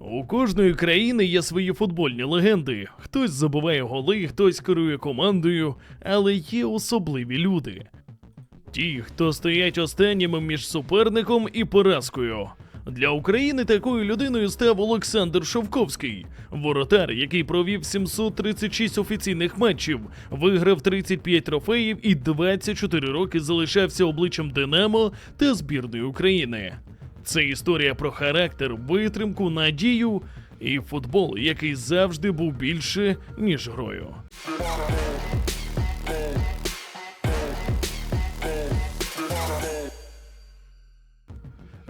У кожної країни є свої футбольні легенди. Хтось забиває голи, хтось керує командою, але є особливі люди. Ті, хто стоять останніми між суперником і поразкою. Для України такою людиною став Олександр Шовковський, воротар, який провів 736 офіційних матчів, виграв 35 трофеїв і 24 роки залишався обличчям Динамо та збірної України. Це історія про характер, витримку, надію і футбол, який завжди був більше, ніж грою.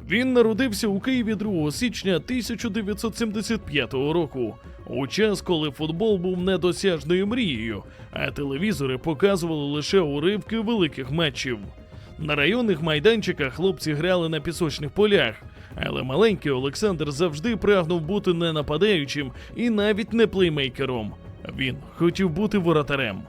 Він народився у Києві 2 січня 1975 року, у час, коли футбол був недосяжною мрією, а телевізори показували лише уривки великих матчів. На районних майданчиках хлопці грали на пісочних полях, але маленький Олександр завжди прагнув бути не нападаючим і навіть не плеймейкером. Він хотів бути воротарем.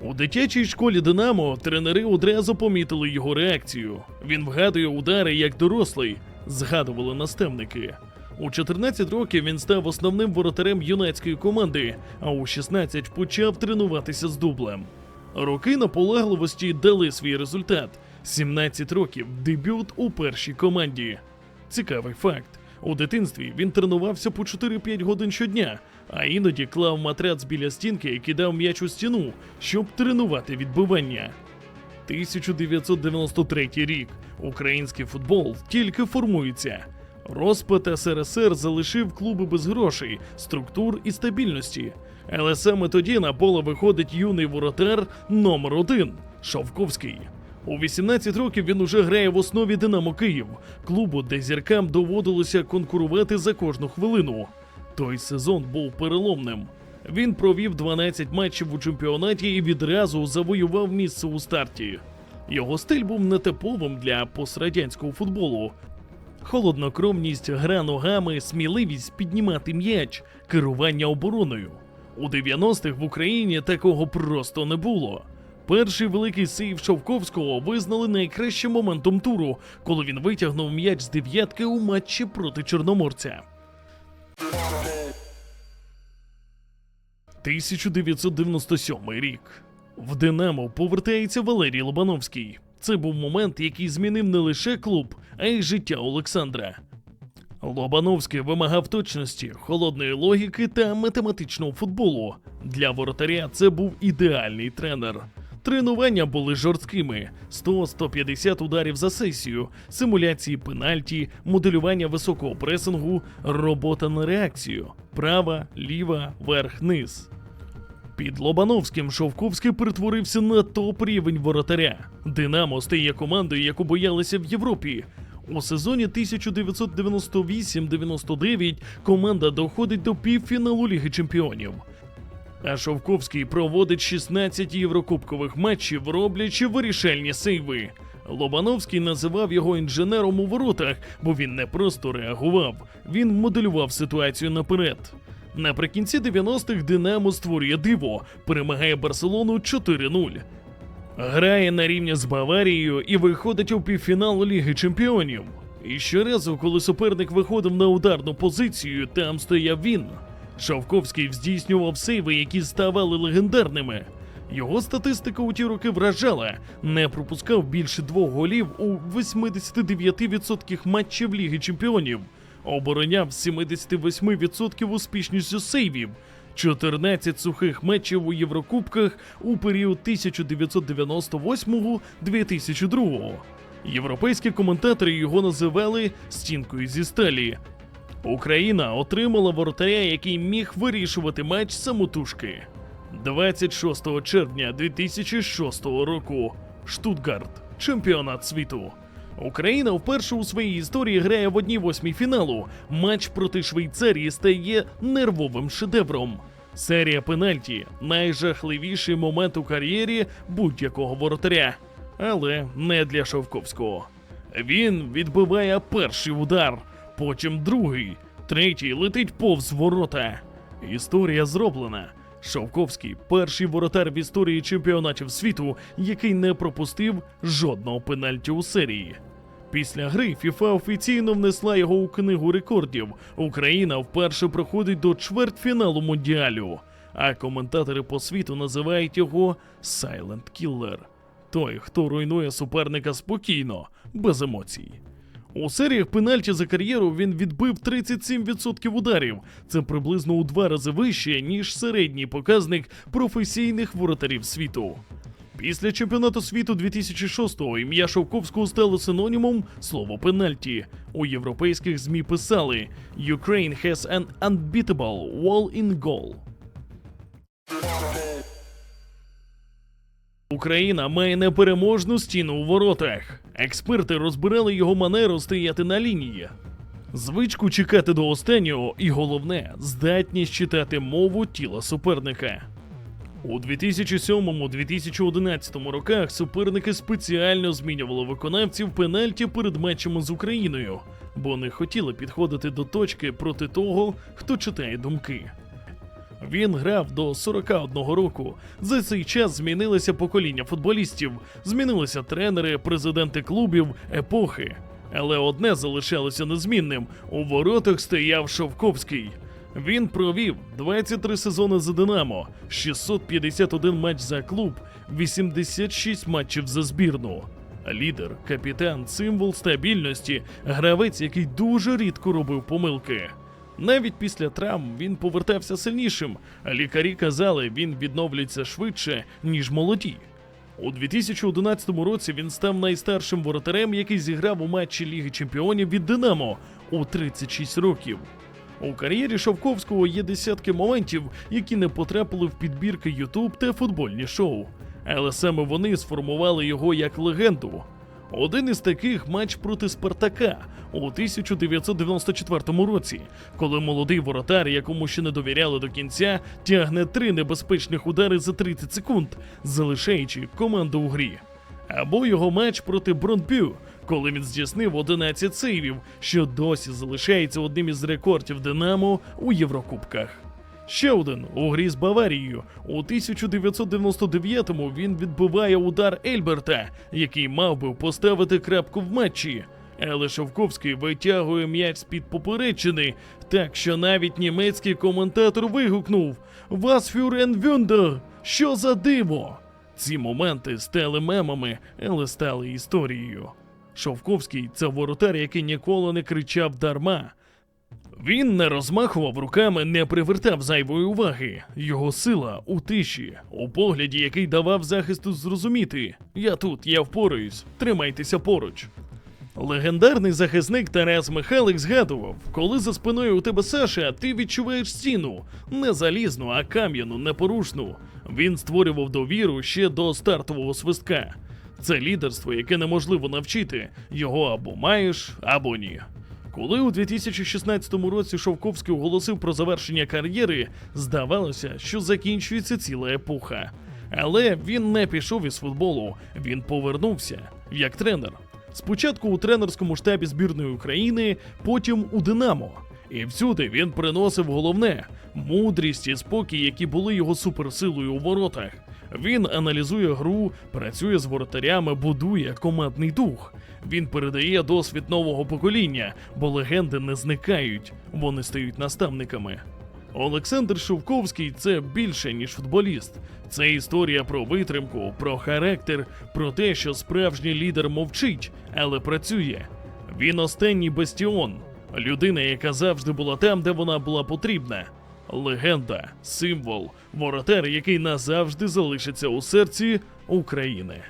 У дитячій школі Динамо тренери одразу помітили його реакцію. Він вгадує удари як дорослий, згадували наставники. У 14 років він став основним воротарем юнацької команди, а у 16 почав тренуватися з дублем. Роки наполегливості дали свій результат. 17 років дебют у першій команді. Цікавий факт. У дитинстві він тренувався по 4-5 годин щодня, а іноді клав матрац біля стінки і кидав м'яч у стіну, щоб тренувати відбивання. 1993 рік. Український футбол тільки формується. Розпад СРСР залишив клуби без грошей, структур і стабільності. Але саме тоді на поле виходить юний воротар номер 1 Шовковський. У 18 років він уже грає в основі Динамо Київ, клубу, де зіркам доводилося конкурувати за кожну хвилину. Той сезон був переломним. Він провів 12 матчів у чемпіонаті і відразу завоював місце у старті. Його стиль був нетиповим для пострадянського футболу. Холоднокровність, гра ногами, сміливість піднімати м'яч, керування обороною. У 90-х в Україні такого просто не було. Перший великий сейв Шовковського визнали найкращим моментом туру, коли він витягнув м'яч з дев'ятки у матчі проти Чорноморця. 1997 рік. В Динамо повертається Валерій Лобановський. Це був момент, який змінив не лише клуб, а й життя Олександра. Лобановський вимагав точності, холодної логіки та математичного футболу. Для воротаря це був ідеальний тренер. Тренування були жорсткими: 100-150 ударів за сесію, симуляції пенальті, моделювання високого пресингу, робота на реакцію, права, ліва, верх, низ. Під Лобановським Шовковський перетворився на топ рівень воротаря. Динамо стає командою, яку боялися в Європі. У сезоні 1998-99 команда доходить до півфіналу Ліги Чемпіонів. А Шовковський проводить 16 єврокубкових матчів, роблячи вирішальні сейви. Лобановський називав його інженером у воротах, бо він не просто реагував, він моделював ситуацію наперед. Наприкінці 90-х Динамо створює диво, перемагає Барселону 4-0. Грає на рівні з Баварією і виходить у півфінал Ліги Чемпіонів. І щоразу, коли суперник виходив на ударну позицію, там стояв він. Шовковський здійснював сейви, які ставали легендарними. Його статистика у ті роки вражала, не пропускав більше двох голів у 89% матчів Ліги Чемпіонів, обороняв 78% успішністю сейвів, 14 сухих матчів у Єврокубках у період 1998-2002. Європейські коментатори його називали стінкою зі сталі. Україна отримала воротаря, який міг вирішувати матч самотужки. 26 червня 2006 року. Штутгарт, чемпіонат світу. Україна вперше у своїй історії грає в одній восьмій фіналу. Матч проти Швейцарії стає нервовим шедевром. Серія пенальті найжахливіший момент у кар'єрі будь-якого воротаря. Але не для Шовковського. Він відбиває перший удар, потім другий, третій летить повз ворота. Історія зроблена. Шовковський перший воротар в історії чемпіонатів світу, який не пропустив жодного пенальті у серії. Після гри FIFA офіційно внесла його у книгу рекордів. Україна вперше проходить до чвертьфіналу Мундіалю, а коментатори по світу називають його Silent Killer. Той, хто руйнує суперника спокійно, без емоцій. У серіях пенальті за кар'єру він відбив 37% ударів. Це приблизно у два рази вище, ніж середній показник професійних воротарів світу. Після чемпіонату світу 2006-го ім'я Шовковського стало синонімом слова пенальті. У європейських ЗМІ писали Ukraine has an unbeatable wall in goal. Україна має непереможну стіну у воротах. Експерти розбирали його манеру стояти на лінії. Звичку чекати до останнього, і головне, здатність читати мову тіла суперника. У 2007-2011 роках суперники спеціально змінювали виконавців пенальті перед матчами з Україною, бо не хотіли підходити до точки проти того, хто читає думки. Він грав до 41 року. За цей час змінилося покоління футболістів, змінилися тренери, президенти клубів, епохи. Але одне залишалося незмінним: у воротах стояв Шовковський. Він провів 23 сезони за Динамо, 651 матч за клуб, 86 матчів за збірну. Лідер, капітан, символ стабільності, гравець, який дуже рідко робив помилки. Навіть після травм він повертався сильнішим, лікарі казали, він відновлюється швидше, ніж молоді. У 2011 році він став найстаршим воротарем, який зіграв у матчі Ліги Чемпіонів від Динамо у 36 років. У кар'єрі Шовковського є десятки моментів, які не потрапили в підбірки YouTube та футбольні шоу. Але саме вони сформували його як легенду. Один із таких матч проти Спартака у 1994 році, коли молодий воротар, якому ще не довіряли до кінця, тягне три небезпечних удари за 30 секунд, залишаючи команду у грі. Або його матч проти Бронбю, коли він здійснив 11 сейвів, що досі залишається одним із рекордів Динамо у Єврокубках. Ще один у грі з Баварією. У 1999-му він відбиває удар Ельберта, який мав би поставити крапку в матчі. Але Шовковський витягує м'яч з-під поперечини, так що навіть німецький коментатор вигукнув «Вас фюрен Вюндер! Що за диво!» Ці моменти стали мемами, але стали історією. Шовковський це воротар, який ніколи не кричав дарма. Він не розмахував руками, не привертав зайвої уваги. Його сила у тиші, у погляді, який давав захисту зрозуміти: я тут, я впораюсь, тримайтеся поруч. Легендарний захисник Тарас Михайлик згадував, коли за спиною у тебе Саша, ти відчуваєш стіну, не залізну, а кам'яну, непорушну. Він створював довіру ще до стартового свистка. Це лідерство, яке неможливо навчити. Його або маєш, або ні. Коли у 2016 році Шовковський оголосив про завершення кар'єри, здавалося, що закінчується ціла епоха. Але він не пішов із футболу, він повернувся як тренер. Спочатку у тренерському штабі збірної України, потім у Динамо. І всюди він приносив головне мудрість і спокій, які були його суперсилою у воротах. Він аналізує гру, працює з воротарями, будує командний дух. Він передає досвід нового покоління, бо легенди не зникають, вони стають наставниками. Олександр Шовковський це більше ніж футболіст. Це історія про витримку, про характер, про те, що справжній лідер мовчить, але працює. Він останній бастіон, людина, яка завжди була там, де вона була потрібна. Легенда, символ, воротар, який назавжди залишиться у серці України.